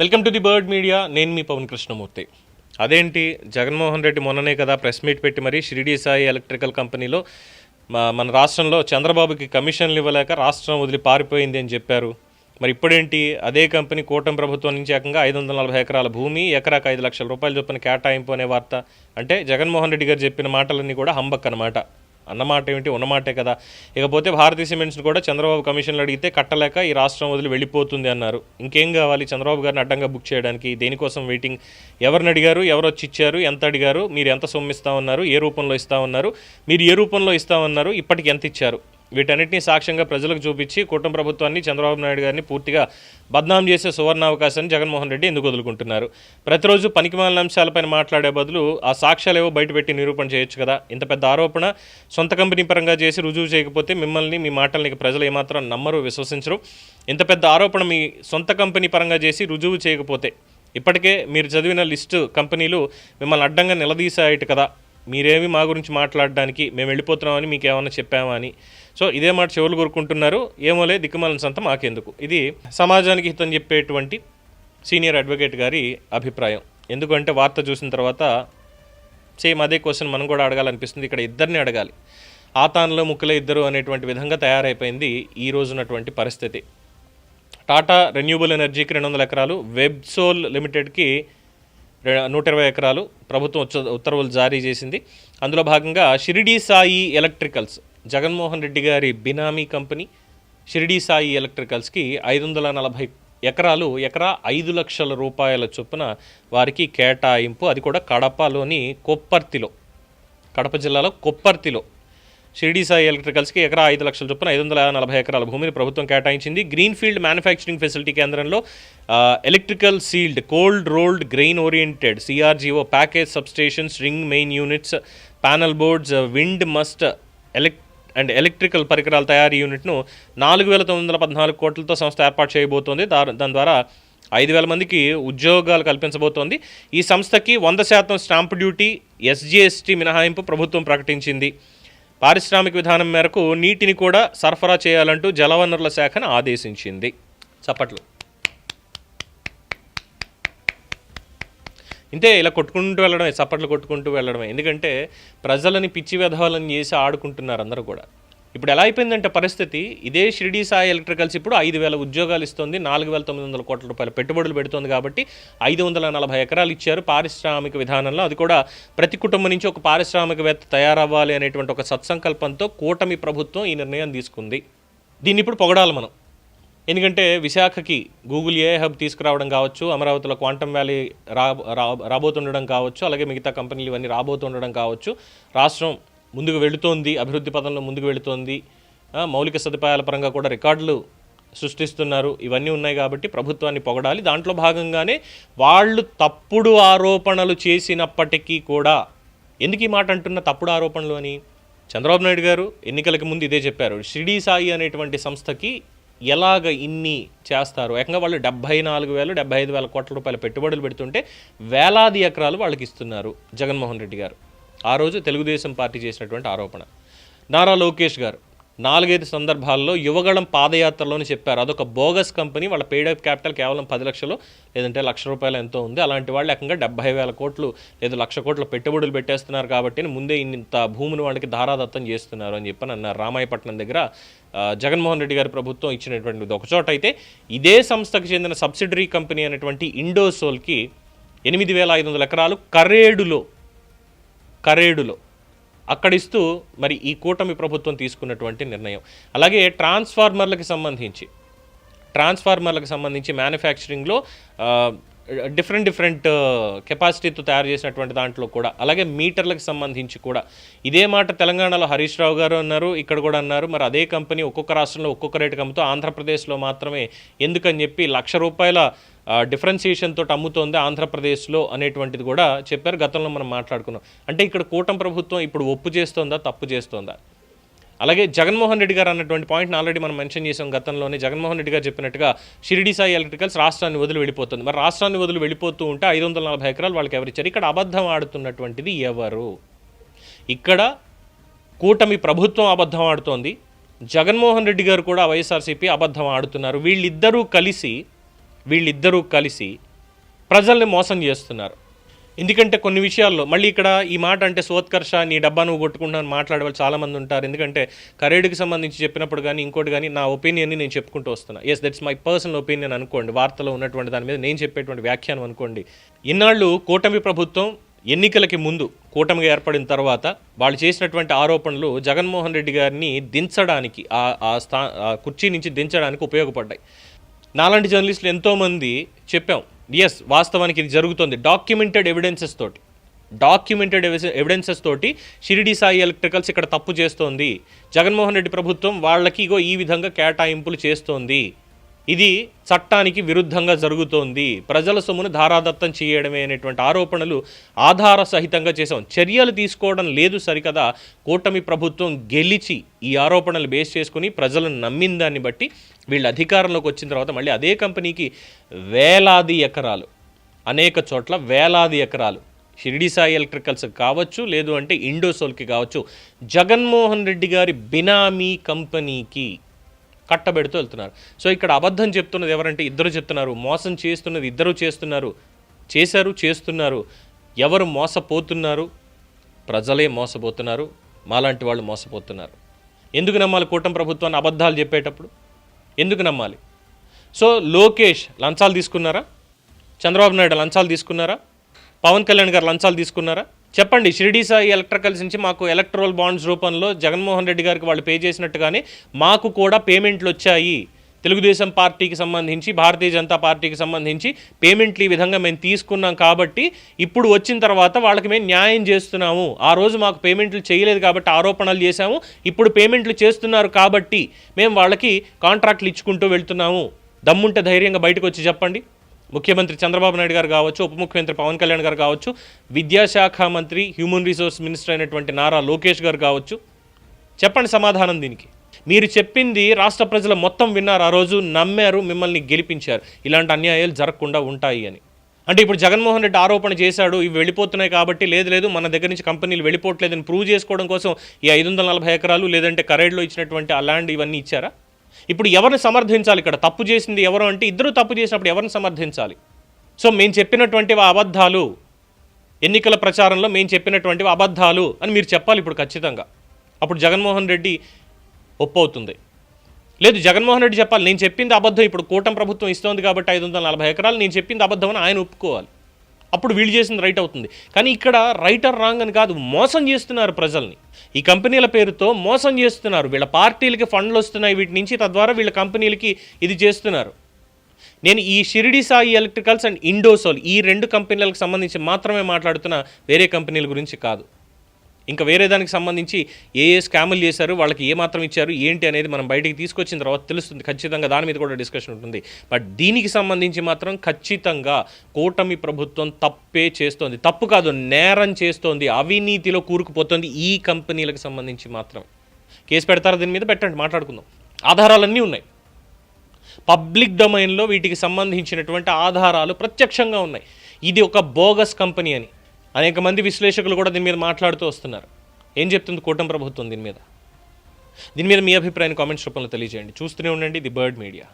Welcome to the Bird Media. నేను మీ పవన్ కృష్ణమూర్తి. అదేంటి? జగన్మోహన్ రెడ్డి మొన్ననే కదా ప్రెస్ మీట్ పెట్టి మరి షిరిడి సాయి ఎలక్ట్రికల్ కంపెనీలో మా- మన రాష్ట్రంలో చంద్రబాబుకి కమిషన్లు ఇవ్వలేక రాష్ట్రం వదిలి పారిపోయింది అని చెప్పారు. మరి ఇప్పుడేంటి? అదే కంపెనీ కూటమి ప్రభుత్వం నుంచి ఏకంగా ఐదు వందల నలభై ఎకరాల భూమి ఎకరాకు ఐదు లక్షల రూపాయలు చొప్పున కేటాయింపు అనే వార్త. అంటే జగన్మోహన్ రెడ్డి గారు చెప్పిన మాటలన్నీ కూడా హంబక్ అన్నమాట. అన్నమాట ఏమిటి ఉన్నమాటే కదా. ఇకపోతే భారతీయ సిమెంట్స్ని కూడా చంద్రబాబు కమిషన్లు అడిగితే కట్టలేక ఈ రాష్ట్రం వదిలి వెళ్ళిపోతుంది అన్నారు. ఇంకేం కావాలి? చంద్రబాబు గారిని అడ్డంగా బుక్ చేయడానికి దేనికోసం వెయిటింగ్? ఎవరిని అడిగారు? ఎవరు వచ్చి ఇచ్చారు? ఎంత అడిగారు? మీరు ఎంత సొమ్మిస్తా ఉన్నారు ఏ రూపంలో ఇస్తా ఉన్నారు మీరు ఏ రూపంలో ఇస్తా ఉన్నారు ఇప్పటికి ఎంత ఇచ్చారు? వీటన్నిటిని సాక్ష్యంగా ప్రజలకు చూపించి కుటుంబ ప్రభుత్వాన్ని చంద్రబాబు నాయుడు గారిని పూర్తిగా బద్నాం చేసే సువర్ణ అవకాశాన్ని జగన్మోహన్ రెడ్డి ఎందుకు వదులుకుంటున్నారు? ప్రతిరోజు పనికిమాలిన అంశాలపైన మాట్లాడే బదులు ఆ సాక్ష్యాలు ఏవో బయటపెట్టి నిరూపణ చేయొచ్చు కదా. ఇంత పెద్ద ఆరోపణ సొంత కంపెనీ పరంగా చేసి రుజువు చేయకపోతే మిమ్మల్ని మీ మాటల్ని ప్రజలు ఏమాత్రం నమ్మరు విశ్వసించరు. ఇంత పెద్ద ఆరోపణ మీ సొంత కంపెనీ పరంగా చేసి రుజువు చేయకపోతే ఇప్పటికే మీరు చదివిన లిస్టు కంపెనీలు మిమ్మల్ని అడ్డంగా నిలదీశాయట కదా. మీరేమి మా గురించి మాట్లాడడానికి మేము వెళ్ళిపోతున్నామని మీకు ఏమైనా చెప్పామా అని. సో ఇదే మాట చెవులు కోరుకుంటున్నారు ఏమోలే దిక్కుమాలిన సంత మాకెందుకు. ఇది సమాజానికి హితం చెప్పేటువంటి సీనియర్ అడ్వకేట్ గారి అభిప్రాయం. ఎందుకంటే వార్త చూసిన తర్వాత సేమ్ అదే క్వశ్చన్ మనం కూడా అడగాలనిపిస్తుంది. ఇక్కడ ఇద్దరిని అడగాలి. ఆతాన్లో ముక్కులే ఇద్దరు అనేటువంటి విధంగా తయారైపోయింది ఈ రోజున్నటువంటి పరిస్థితి. టాటా రెన్యూబుల్ ఎనర్జీకి రెండు వందల ఎకరాలు వెబ్సోల్ లిమిటెడ్కి నూట ఇరవై ఎకరాలు ప్రభుత్వం ఉత్తర్వులు జారీ చేసింది. అందులో భాగంగా షిరిడి సాయి ఎలక్ట్రికల్స్ జగన్మోహన్ రెడ్డి గారి బినామీ కంపెనీ షిరిడి సాయి ఎలక్ట్రికల్స్కి ఐదు వందల నలభై ఎకరాలు ఎకరా ఐదు లక్షల రూపాయల చొప్పున వారికి కేటాయింపు. అది కూడా కడపలోని కొప్పర్తిలో కడప జిల్లాలో కొప్పర్తిలో. షిరిడి సాయి ఎలక్ట్రికల్స్కి ఎకరా ఐదు లక్షల చొప్పున ఐదు వందల నలభై ఎకరాల భూమిని ప్రభుత్వం కేటాయించింది. గ్రీన్ఫీల్డ్ మ్యానుఫ్యాక్చరింగ్ ఫెసిలిటీ కేంద్రంలో electrical sealed cold rolled grain oriented CRGO package substation ring main units panel boards wind mast elect and electrical పరికరాల తయారీ యూనిట్ను నాలుగు వేల తొమ్మిది వందల పద్నాలుగు కోట్లతో సంస్థ ఏర్పాటు చేయబోతోంది. దా- దాని ద్వారా ఐదు వేల మందికి ఉద్యోగాలు కల్పించబోతోంది. ఈ సంస్థకి వంద శాతం స్టాంప్ డ్యూటీ ఎస్జిఎస్టీ మినహాయింపు ప్రభుత్వం ప్రకటించింది. పారిశ్రామిక విధానం మేరకు నీటిని కూడా సరఫరా చేయాలంటూ జలవనరుల శాఖను ఆదేశించింది. చప్పట్లు. ఇంతే ఇలా కొట్టుకుంటూ వెళ్ళడమే చప్పట్లు కొట్టుకుంటూ వెళ్ళడమే. ఎందుకంటే ప్రజలని పిచ్చి విధవాలని చేసి ఆడుకుంటున్నారు అందరూ కూడా. ఇప్పుడు ఎలా అయిపోయిందంటే పరిస్థితి? ఇదే షిరిడి సాయి ఎలక్ట్రికల్స్ ఇప్పుడు ఐదు వేల ఉద్యోగాలు ఇస్తుంది నాలుగు వేల తొమ్మిది వందల కోట్ల రూపాయల పెట్టుబడులు పెడుతుంది కాబట్టి ఐదు వందల నలభై ఎకరాలు ఇచ్చారు పారిశ్రామిక విధానంలో. అది కూడా ప్రతి కుటుంబం నుంచి ఒక పారిశ్రామికవేత్త తయారవ్వాలి అనేటువంటి ఒక సత్సంకల్పంతో కూటమి ప్రభుత్వం ఈ నిర్ణయం తీసుకుంది. దీన్ని ఇప్పుడు పొగడాలి మనం. ఎందుకంటే విశాఖకి గూగుల్ ఏ హబ్ తీసుకురావడం కావచ్చు అమరావతిలో క్వాంటమ్ వ్యాలీ రా రా- రాబోతుండడం కావచ్చు అలాగే మిగతా కంపెనీలు ఇవన్నీ రాబోతుండడం కావచ్చు రాష్ట్రం ముందుకు వెళుతోంది అభివృద్ధి పథంలో ముందుకు వెళుతోంది. మౌలిక సదుపాయాల పరంగా కూడా రికార్డులు సృష్టిస్తున్నారు. ఇవన్నీ ఉన్నాయి కాబట్టి ప్రభుత్వాన్ని పొగడాలి. దాంట్లో భాగంగానే వాళ్ళు తప్పుడు ఆరోపణలు చేసినప్పటికీ కూడా ఎందుకు ఈ మాట అంటున్న తప్పుడు ఆరోపణలు అని? చంద్రబాబు నాయుడు గారు ఎన్నికలకు ముందు ఇదే చెప్పారు. షిడీ సాయి అనేటువంటి సంస్థకి ఎలాగ ఇన్ని చేస్తారు? ఏకంగా వాళ్ళు డెబ్బై నాలుగు వేలు డెబ్బై ఐదు వేల కోట్ల రూపాయల పెట్టుబడులు పెడుతుంటే వేలాది ఎకరాలు వాళ్ళకి ఇస్తున్నారు జగన్మోహన్ రెడ్డి గారు. ఆ రోజు తెలుగుదేశం పార్టీ చేసినటువంటి ఆరోపణ. నారా లోకేష్ గారు నాలుగైదు సందర్భాల్లో యువగళం పాదయాత్రలోనే చెప్పారు. అదొక బోగస్ కంపెనీ వాళ్ళ పేడప్ క్యాపిటల్ కేవలం పది లక్షలు లేదంటే లక్ష రూపాయలు ఎంతో ఉంది. అలాంటి వాళ్ళు ఏకంగా డెబ్బై వేల కోట్లు లేదా లక్ష కోట్ల పెట్టుబడులు పెట్టేస్తున్నారు కాబట్టి ముందే ఇంత భూమిని వాళ్ళకి ధారాదత్తం చేస్తున్నారు అని చెప్పని అన్నారు రామాయపట్నం దగ్గర. జగన్మోహన్ రెడ్డి గారి ప్రభుత్వం ఇచ్చినటువంటిది ఒక చోట అయితే ఇదే సంస్థకు చెందిన సబ్సిడరీ కంపెనీ అనేటువంటి ఇండోసోల్కి ఎనిమిది వేల ఐదు వందల ఎకరాలు కరేడులో కరేడులో. అక్కడిస్తూ మరి ఈ కూటమి ప్రభుత్వం తీసుకున్నటువంటి నిర్ణయం. అలాగే ట్రాన్స్ఫార్మర్లకు సంబంధించి ట్రాన్స్ఫార్మర్లకు సంబంధించి మ్యానుఫ్యాక్చరింగ్లో డిఫరెంట్ డిఫరెంట్ కెపాసిటీతో తయారు చేసినటువంటి దాంట్లో కూడా అలాగే మీటర్లకు సంబంధించి కూడా. ఇదే మాట తెలంగాణలో హరీష్ రావు గారు అన్నారు ఇక్కడ కూడా అన్నారు. మరి అదే కంపెనీ ఒక్కొక్క రాష్ట్రంలో ఒక్కొక్క రేటుకి అమ్ముతూ ఆంధ్రప్రదేశ్లో మాత్రమే ఎందుకని చెప్పి లక్ష రూపాయల డిఫరెన్సియేషన్ తోటి అమ్ముతోంది ఆంధ్రప్రదేశ్లో అనేటువంటిది కూడా చెప్పారు. గతంలో మనం మాట్లాడుకున్నాం. అంటే ఇక్కడ కూటమి ప్రభుత్వం ఇప్పుడు ఒప్పు చేస్తోందా తప్పు చేస్తోందా? అలాగే జగన్మోహన్ రెడ్డి గారు అన్నటువంటి పాయింట్ని ఆల్రెడీ మనం మెన్షన్ చేసాం గతంలోనే. జగన్మోహన్ రెడ్డి గారు చెప్పినట్టుగా షిరిడి సాయి ఎలక్ట్రికల్స్ రాష్ట్రాన్ని వదిలి వెళ్ళిపోతుంది. మరి రాష్ట్రాన్ని వదిలి వెళ్ళిపోతూ ఉంటే ఐదు వందల నలభై ఎకరాలు వాళ్ళకి ఎవరిచ్చారు ఇక్కడ అబద్ధం ఆడుతున్నటువంటిది ఎవరు? ఇక్కడ కూటమి ప్రభుత్వం అబద్ధం ఆడుతోంది. జగన్మోహన్ రెడ్డి గారు కూడా వైఎస్ఆర్సీపీ అబద్ధం ఆడుతున్నారు. వీళ్ళిద్దరూ కలిసి వీళ్ళిద్దరూ కలిసి ప్రజల్ని మోసం చేస్తున్నారు. ఎందుకంటే కొన్ని విషయాల్లో మళ్ళీ ఇక్కడ ఈ మాట అంటే సోత్కర్ష నీ డబ్బా నువ్వు కొట్టుకుంటాను మాట్లాడే వాళ్ళు చాలామంది ఉంటారు. ఎందుకంటే కరేడుకి సంబంధించి చెప్పినప్పుడు కానీ ఇంకోటి కానీ నా ఒపీనియన్ని నేను చెప్పుకుంటూ వస్తున్నా. Yes that's my personal opinion అనుకోండి. వార్తలో ఉన్నటువంటి దాని మీద నేను చెప్పేటువంటి వ్యాఖ్యానం అనుకోండి. ఇన్నాళ్ళు కూటమి ప్రభుత్వం ఎన్నికలకి ముందు కూటమిగా ఏర్పడిన తర్వాత వాళ్ళు చేసినటువంటి ఆరోపణలు జగన్మోహన్ రెడ్డి గారిని దించడానికి ఆ స్థా కుర్చీ నుంచి దించడానికి ఉపయోగపడ్డాయి. నాలాంటి జర్నలిస్టులు ఎంతోమంది చెప్పాం. ఎస్ వాస్తవానికి ఇది జరుగుతుంది. డాక్యుమెంటెడ్ ఎవిడెన్సెస్ తోటి. డాక్యుమెంటెడ్ ఎవిడెన్సెస్ తోటి షిరిడి సాయి ఎలక్ట్రికల్స్ ఇక్కడ తప్పు చేస్తోంది. జగన్మోహన్ రెడ్డి ప్రభుత్వం వాళ్ళకి ఇగో ఈ విధంగా కేటాయింపులు చేస్తోంది. ఇది చట్టానికి విరుద్ధంగా జరుగుతోంది. ప్రజల సొమ్మును ధారాదత్తం చేయడమే అనేటువంటి ఆరోపణలు ఆధార సహితంగా చేశాం. చర్యలు తీసుకోవడం లేదు సరికదా. కూటమి ప్రభుత్వం గెలిచి ఈ ఆరోపణలు బేస్ చేసుకుని ప్రజలను నమ్మిన దాన్ని బట్టి వీళ్ళు అధికారంలోకి వచ్చిన తర్వాత మళ్ళీ అదే కంపెనీకి వేలాది ఎకరాలు అనేక చోట్ల వేలాది ఎకరాలు షిరిడి సాయి ఎలక్ట్రికల్స్ కావచ్చు లేదు అంటే ఇండోసోల్కి కావచ్చు జగన్మోహన్ రెడ్డి గారి బినామీ కంపెనీకి కట్టబెడుతూ వెళ్తున్నారు. సో ఇక్కడ అబద్ధం చెప్తున్నది ఎవరంటే ఇద్దరు చెప్తున్నారు. మోసం చేస్తున్నది ఇద్దరు చేస్తున్నారు. చేశారు చేస్తున్నారు. ఎవరు మోసపోతున్నారు? ప్రజలే మోసపోతున్నారు. మాలాంటి వాళ్ళు మోసపోతున్నారు. ఎందుకు నమ్మాలి కూటమి ప్రభుత్వాన్ని అబద్ధాలు చెప్పేటప్పుడు? ఎందుకు నమ్మాలి? సో లోకేష్ లంచాలు తీసుకున్నారా? చంద్రబాబు నాయుడు లంచాలు తీసుకున్నారా? పవన్ కళ్యాణ్ గారు లంచాలు తీసుకున్నారా? చెప్పండి షిరిడి సాయి ఎలక్ట్రికల్స్ నుంచి మాకు ఎలక్ట్రోల్ బాండ్స్ రూపంలో జగన్మోహన్ రెడ్డి గారికి వాళ్ళు పే చేసినట్టుగానే మాకు కూడా పేమెంట్లు వచ్చాయి. తెలుగుదేశం పార్టీకి సంబంధించి భారతీయ జనతా పార్టీకి సంబంధించి పేమెంట్లు ఈ విధంగా మేము తీసుకున్నాం కాబట్టి ఇప్పుడు వచ్చిన తర్వాత వాళ్ళకి మేము న్యాయం చేస్తున్నాము. ఆ రోజు మాకు పేమెంట్లు చేయలేదు కాబట్టి ఆరోపణలు చేశాము. ఇప్పుడు పేమెంట్లు చేస్తున్నారు కాబట్టి మేము వాళ్ళకి కాంట్రాక్ట్లు ఇచ్చుకుంటూ వెళ్తున్నాము. దమ్ముంటే ధైర్యంగా బయటకు వచ్చి చెప్పండి. ముఖ్యమంత్రి చంద్రబాబు నాయుడు గారు కావచ్చు ఉప ముఖ్యమంత్రి పవన్ కళ్యాణ్ గారు కావచ్చు విద్యాశాఖ మంత్రి హ్యూమన్ రిసోర్స్ మినిస్టర్ అయినటువంటి నారా లోకేష్ గారు కావచ్చు. చెప్పండి సమాధానం దీనికి. మీరు చెప్పింది రాష్ట్ర ప్రజలు మొత్తం విన్నారు ఆ రోజు నమ్మారు మిమ్మల్ని గెలిపించారు. ఇలాంటి అన్యాయాలు జరగకుండా ఉంటాయి అని. అంటే ఇప్పుడు జగన్మోహన్ రెడ్డి ఆరోపణ చేశాడు ఇవి వెళ్ళిపోతున్నాయి కాబట్టి లేదు లేదు మన దగ్గర నుంచి కంపెనీలు వెళ్ళిపోవట్లేదని ప్రూవ్ చేసుకోవడం కోసం ఈ ఐదు వందల నలభై ఎకరాలు లేదంటే కరేడ్లో ఇచ్చినటువంటి ఆ ల్యాండ్ ఇవన్నీ ఇచ్చారా? ఇప్పుడు ఎవరిని సమర్థించాలి ఇక్కడ? తప్పు చేసింది ఎవరు అంటే ఇద్దరు తప్పు చేసినప్పుడు ఎవరిని సమర్థించాలి? సో మేము చెప్పినటువంటి అబద్ధాలు ఎన్నికల ప్రచారంలో మేము చెప్పినటువంటి అబద్ధాలు అని మీరు చెప్పాలి ఇప్పుడు ఖచ్చితంగా. అప్పుడు జగన్మోహన్ రెడ్డి ఒప్పవుతుంది. లేదు జగన్మోహన్ రెడ్డి చెప్పాలి నేను చెప్పింది అబద్ధం ఇప్పుడు కూటమి ప్రభుత్వం ఇస్తోంది కాబట్టి ఐదు వందల నలభై ఎకరాలు నేను చెప్పింది అబద్ధం అని ఆయన ఒప్పుకోవాలి. అప్పుడు వీళ్ళు చేసింది రైట్ అవుతుంది. కానీ ఇక్కడ రైట్ ఆర్ రాంగ్ అని కాదు మోసం చేస్తున్నారు ప్రజల్ని. ఈ కంపెనీల పేరుతో మోసం చేస్తున్నారు. వీళ్ళ పార్టీలకి ఫండ్లు వస్తున్నాయి వీటి నుంచి తద్వారా వీళ్ళ కంపెనీలకి ఇది చేస్తున్నారు. నేను ఈ షిరిడి సాయి ఎలక్ట్రికల్స్ అండ్ ఇండోసోల్ ఈ రెండు కంపెనీలకు సంబంధించి మాత్రమే మాట్లాడుతున్న వేరే కంపెనీల గురించి కాదు. ఇంకా వేరే దానికి సంబంధించి ఏ ఏ స్కాములు చేశారు వాళ్ళకి ఏ మాత్రం ఇచ్చారు ఏంటి అనేది మనం బయటికి తీసుకొచ్చిన తర్వాత తెలుస్తుంది. ఖచ్చితంగా దాని మీద కూడా డిస్కషన్ ఉంటుంది. బట్ దీనికి సంబంధించి మాత్రం ఖచ్చితంగా కూటమి ప్రభుత్వం తప్పే చేస్తోంది. తప్పు కాదు నేరం చేస్తోంది. అవినీతిలో కూరుకుపోతుంది ఈ కంపెనీలకు సంబంధించి మాత్రం. కేసు పెడతారా దీని మీద? పెట్టండి మాట్లాడుకుందాం. ఆధారాలన్నీ ఉన్నాయి. పబ్లిక్ డొమైన్లో వీటికి సంబంధించినటువంటి ఆధారాలు ప్రత్యక్షంగా ఉన్నాయి. ఇది ఒక బోగస్ కంపెనీ అని. అనేక మంది విశ్లేషకులు కూడా దీని మీద మాట్లాడుతూ వస్తున్నారు. ఏం చెప్తుంది కూటమి ప్రభుత్వం దీని మీద? దీని మీద మీ అభిప్రాయాన్ని కామెంట్స్ రూపంలో తెలియజేయండి. చూస్తూనే ఉండండి ది బర్డ్ మీడియా.